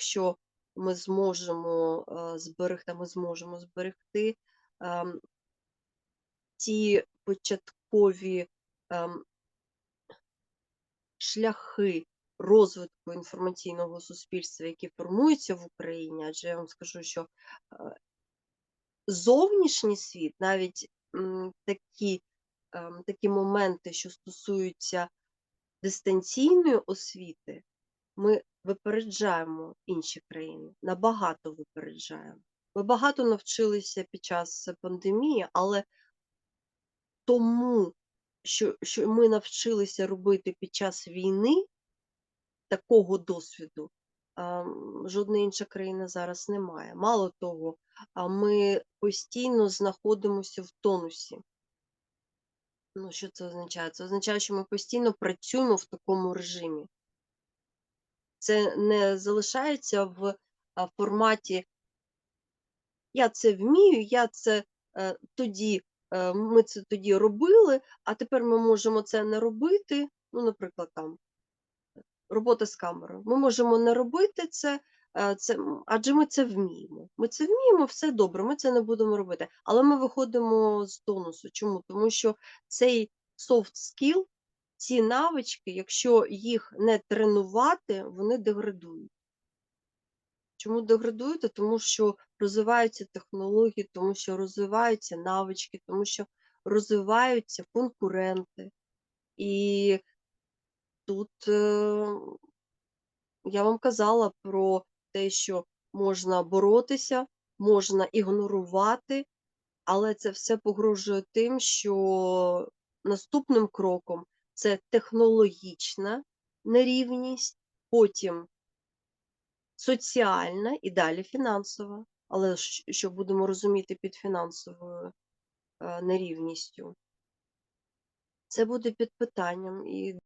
якщо ми зможемо е, зберегти, ми зможемо зберегти ем, ті початкові ем, шляхи розвитку інформаційного суспільства, які формуються в Україні, адже я вам скажу, що е, зовнішній світ, навіть такі, ем, такі моменти, що стосуються дистанційної освіти, ми випереджаємо інші країни, набагато випереджаємо. Ми багато навчилися під час пандемії, але тому, що, що ми навчилися робити під час війни, такого досвіду жодна інша країна зараз не має. Мало того, ми постійно знаходимося в тонусі. Ну, що це означає? Це означає, що ми постійно працюємо в такому режимі. Це не залишається в форматі я це вмію, я це е, тоді, е, ми це тоді робили, а тепер ми можемо це не робити. Ну, наприклад, там робота з камерою. Ми можемо не робити це, е, це адже ми це вміємо. Ми це вміємо, все добре, ми це не будемо робити. Але ми виходимо з тонусу. Чому? Тому що цей soft skill, ці навички, якщо їх не тренувати, вони деградують. Чому деградують? Тому що розвиваються технології, тому що розвиваються навички, тому що розвиваються конкуренти. І тут е, я вам казала про те, що можна боротися, можна ігнорувати, але це все погрожує тим, що наступним кроком це технологічна нерівність, потім соціальна і далі фінансова. Але що будемо розуміти під фінансовою е, нерівністю? Це буде під питанням. І